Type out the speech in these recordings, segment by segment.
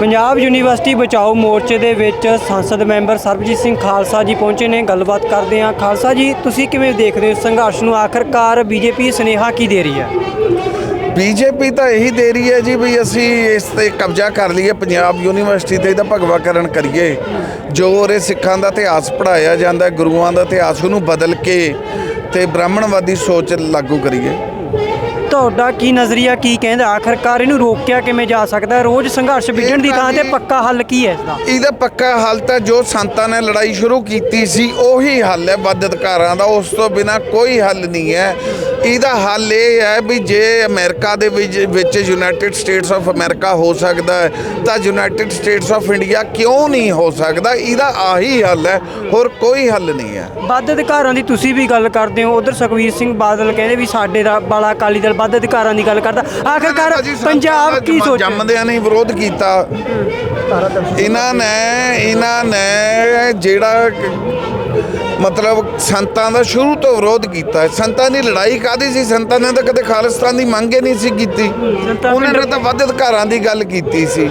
Punjab university ਬਚਾਓ ਮੋਰਚੇ ਦੇ ਵਿੱਚ ਸੰਸਦ ਮੈਂਬਰ ਸਰਬਜੀਤ ਸਿੰਘ ਖਾਲਸਾ ਜੀ ਪਹੁੰਚੇ ਨੇ। ਗੱਲਬਾਤ ਕਰਦੇ ਹਾਂ। ਖਾਲਸਾ ਜੀ, ਤੁਸੀਂ ਕਿਵੇਂ ਦੇਖਦੇ ਹੋ ਸੰਘਰਸ਼ ਨੂੰ? ਆਖਰਕਾਰ ਬੀਜੇਪੀ ਸੁਨੇਹਾ ਕੀ ਦੇ ਰਹੀ ਹੈ? ਬੀਜੇਪੀ ਤਾਂ ਇਹੀ ਦੇ ਰਹੀ ਹੈ ਜੀ ਵੀ ਅਸੀਂ ਇਸ ਤੇ ਕਬਜ਼ਾ ਕਰ ਲਈਏ। ਪੰਜਾਬ ਯੂਨੀਵਰਸਿਟੀ ਤੇ ਇਹਦਾ ਭਗਵਾਕਰਨ ਕਰੀਏ। ਜੋ ਉਹਰੇ ਸਿੱਖਾਂ ਦਾ ਇਤਿਹਾਸ ਪੜਾਇਆ ਜਾਂਦਾ, ਗੁਰੂਆਂ ਦਾ ਇਤਿਹਾਸ, ਉਹਨੂੰ ਬਦਲ ਕੇ ਤੇ ਬ੍ਰਾਹਮਣਵਾਦੀ ਸੋਚ ਲਾਗੂ ਕਰੀਏ। ਤੁਹਾਡਾ ਕੀ ਨਜ਼ਰੀਆ ਕੀ ਕਹਿੰਦਾ? ਆਖਰਕਾਰ ਇਹਨੂੰ ਰੋਕਿਆ ਕਿਵੇਂ ਜਾ ਸਕਦਾ? ਹੈ? ਰੋਜ਼ ਸੰਘਰਸ਼ ਵਿਗੜਨ ਦੀ ਥਾਂ ਤੇ ਪੱਕਾ ਹੱਲ ਕੀ ਹੈ ਇਸ ਦਾ? ਇਹਦਾ ਪੱਕਾ ਹੱਲ ਤਾਂ ਜੋ ਸੰਤਾਂ ਨੇ ਲੜਾਈ ਸ਼ੁਰੂ ਕੀਤੀ ਸੀ ਉਹੀ ਹੱਲ ਹੈ ਵੱਧ ਅਧਿਕਾਰਾਂ ਦਾ। ਉਸ ਤੋਂ ਬਿਨਾ ਕੋਈ ਹੱਲ ਨਹੀਂ ਹੈ। ਇਹਦਾ ਹੱਲ ਇਹ ਹੈ ਵੀ ਜੇ ਅਮਰੀਕਾ ਦੇ ਵਿੱਚ ਯੂਨਾਈਟਿਡ ਸਟੇਟਸ ਆਫ ਅਮਰੀਕਾ ਹੋ ਸਕਦਾ ਹੈ ਤਾਂ ਯੂਨਾਈਟਿਡ ਸਟੇਟਸ ਆਫ ਇੰਡੀਆ ਕਿਉਂ ਨਹੀਂ ਹੋ ਸਕਦਾ? ਇਹਦਾ ਆਹੀ ਹੱਲ ਹੈ ਹੋਰ ਕੋਈ ਹੱਲ ਨਹੀਂ ਹੈ। ਵੱਧ ਅਧਿਕਾਰਾਂ ਦੀ ਤੁਸੀਂ ਵੀ ਗੱਲ ਕਰਦੇ ਹੋ ਉਧਰ ਸੁਖਵੀਰ ਸਿੰਘ ਬਾਦਲ ਕਹਿੰਦੇ ਵੀ ਸਾਡੇ ਦਾ ਬਾਲਾ ਅਕਾਲੀ ਦਲ ਵੱਧ ਅਧਿਕਾਰਾਂ ਦੀ ਗੱਲ ਕਰਦਾ। ਆਖਰਕਾਰ ਪੰਜਾਬ ਕੀ ਸੋਚ ਜੰਮਦਿਆਂ ਨੇ ਵਿਰੋਧ ਕੀਤਾ। ਇਹਨਾਂ ਨੇ ਇਹਨਾਂ ਨੇ ਜਿਹੜਾ ਮਤਲਬ ਸੰਤਾਂ ਦਾ ਸ਼ੁਰੂ ਤੋਂ ਵਿਰੋਧ ਕੀਤਾ। ਹੈ ਸੰਤਾਂ ਦੀ ਲੜਾਈ ਕਾਦੀ ਸੀ? ਸੰਤਾਂ ਨੇ ਤਾਂ ਕਦੇ ਖਾਲਿਸਤਾਨ ਦੀ ਮੰਗ ਹੀ ਨਹੀਂ ਸੀ ਕੀਤੀ। ਉਹਨਾਂ ਨੇ ਤਾਂ ਵੱਧ ਅਧਿਕਾਰਾਂ ਦੀ ਗੱਲ ਕੀਤੀ ਸੀ।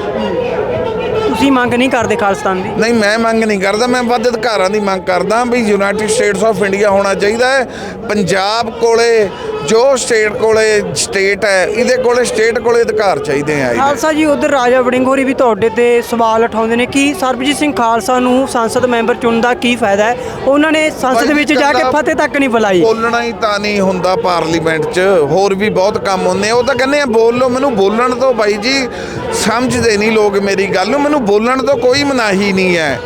ਤੁਸੀਂ ਮੰਗ ਨਹੀਂ ਕਰਦੇ ਖਾਲਿਸਤਾਨ ਦੀ? ਨਹੀਂ ਮੈਂ ਮੰਗ ਨਹੀਂ ਕਰਦਾ। ਮੈਂ ਵੱਧ ਅਧਿਕਾਰਾਂ ਦੀ ਮੰਗ ਕਰਦਾ ਵੀ ਯੂਨਾਈਟਿਡ ਸਟੇਟਸ ਆਫ ਇੰਡੀਆ ਹੋਣਾ ਚਾਹੀਦਾ ਹੈ। ਪੰਜਾਬ ਕੋਲੇ ਜੋ ਸਟੇਟ ਕੋਲੇ ਸਟੇਟ ਹੈ ਇਹਦੇ ਕੋਲੇ ਸਟੇਟ ਕੋਲੇ ਅਧਿਕਾਰ ਚਾਹੀਦੇ ਆ ਇਹਦੇ। ਖਾਲਸਾ ਜੀ ਉਧਰ ਰਾਜਾ ਵੜਿੰਗ ਹੋਰੀ ਵੀ ਤੁਹਾਡੇ ਤੇ ਸਵਾਲ ਉਠਾਉਂਦੇ ਨੇ ਕਿ ਸਰਬਜੀਤ ਸਿੰਘ ਖਾਲਸਾ ਨੂੰ ਸੰਸਦ ਮੈਂਬਰ ਚੁਣਨ ਦਾ ਕੀ ਫਾਇਦਾ ਹੈ? ਉਹਨਾਂ ਨੇ ਸੰਸਦ ਵਿੱਚ ਜਾ ਕੇ ਫਤਿਹ ਤੱਕ ਨਹੀਂ ਬੁਲਾਈ। ਬੋਲਣਾ ਹੀ ਤਾਂ ਨਹੀਂ ਹੁੰਦਾ ਪਾਰਲੀਮੈਂਟ 'ਚ ਹੋਰ ਵੀ ਬਹੁਤ ਕੰਮ ਹੁੰਦੇ ਆ। ਉਹ ਤਾਂ ਕਹਿੰਦੇ ਆ ਬੋਲ ਲਓ ਮੈਨੂੰ ਬੋਲਣ ਤੋਂ ਬਾਈ ਜੀ ਸਮਝਦੇ ਨਹੀਂ ਲੋਕ ਮੇਰੀ ਗੱਲ ਨੂੰ ਮੈਨੂੰ ਬੋਲਣ ਤੋਂ ਕੋਈ ਮਨਾਹੀ ਨਹੀਂ ਹੈ।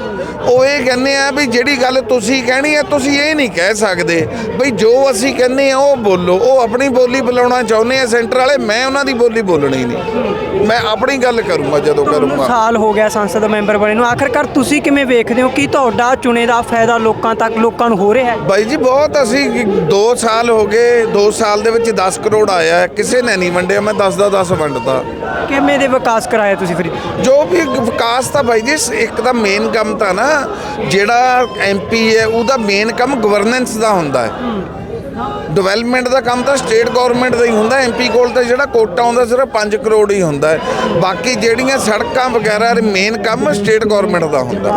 ਉਹ ਇਹ ਕਹਿੰਦੇ ਆ ਵੀ ਜਿਹੜੀ ਗੱਲ ਤੁਸੀਂ ਕਹਿਣੀ ਹੈ ਤੁਸੀਂ ਇਹ ਨਹੀਂ ਕਹਿ ਸਕਦੇ। ਬਈ ਜੋ ਅਸੀਂ ਕਹਿੰਦੇ ਆ ਉਹ ਬੋਲੋ। ਉਹ ਆਪਣੀ ਬੋਲੀ ਬੁਲਾਉਣਾ ਚਾਹੁੰਦੇ ਆ ਸੈਂਟਰ ਵਾਲੇ ਮੈਂ ਉਹਨਾਂ ਦੀ ਬੋਲੀ ਬੋਲਣੀ ਨਹੀਂ। ਮੈਂ ਆਪਣੀ ਗੱਲ ਕਰੂੰਗਾ ਜਦੋਂ ਕਰੂੰਗਾ। ਸਾਲ ਹੋ ਗਿਆ ਸੰਸਦ ਮੈਂਬਰ ਬਣੇ ਨੂੰ। ਆਖਰਕਾਰ ਤੁਸੀਂ ਕਿਵੇਂ ਵੇਖਦੇ ਹੋ ਕਿ ਤੁਹਾਡਾ ਚੁਣੇ ਦਾ ਫਾਇਦਾ ਲੋਕਾਂ ਤੱਕ ਲੋਕਾਂ ਨੂੰ ਹੋ ਰਿਹਾ ਹੈ? ਬਾਈ ਜੀ ਬਹੁਤ ਅਸੀਂ 2 ਸਾਲ ਹੋ ਗਏ 2 ਸਾਲ ਦੇ ਵਿੱਚ 10 ਕਰੋੜ ਆਇਆ ਹੈ। ਕਿਸੇ ਨੇ ਨਹੀਂ ਵੰਡਿਆ ਮੈਂ 10 ਦਾ 10 ਵੰਡਤਾ ਕਿਵੇਂ ਦੇ ਵਿਕਾਸ ਕਰਾਇਆ ਤੁਸੀਂ ਫਿਰ? ਜੋ ਵੀ ਵਿਕਾਸ ਤਾਂ ਬਾਈ ਜੀ ਇੱਕ ਤਾਂ ਮੇਨ ਕੰਮ ਤਾਂ ਨਾ ਜਿਹੜਾ ਐਮਪੀ ਹੈ, ਉਹਦਾ ਮੇਨ ਕੰਮ ਗਵਰਨੈਂਸ ਦਾ ਹੁੰਦਾ ਹੈ। ਡਿਵੈਲਪਮੈਂਟ ਦਾ ਕੰਮ ਤਾਂ ਸਟੇਟ ਗਵਰਨਮੈਂਟ ਦਾ ਹੀ ਹੁੰਦਾ ਐਮਪੀ ਕੋਲ ਤਾਂ ਜਿਹੜਾ ਕੋਟਾ ਆਉਂਦਾ, ਸਿਰਫ 5 ਕਰੋੜ ਹੀ ਹੁੰਦਾ ਹੈ। ਬਾਕੀ ਜਿਹੜੀਆਂ ਸੜਕਾਂ ਵਗੈਰਾ ਮੇਨ ਕੰਮ ਸਟੇਟ ਗਵਰਨਮੈਂਟ ਦਾ ਹੁੰਦਾ।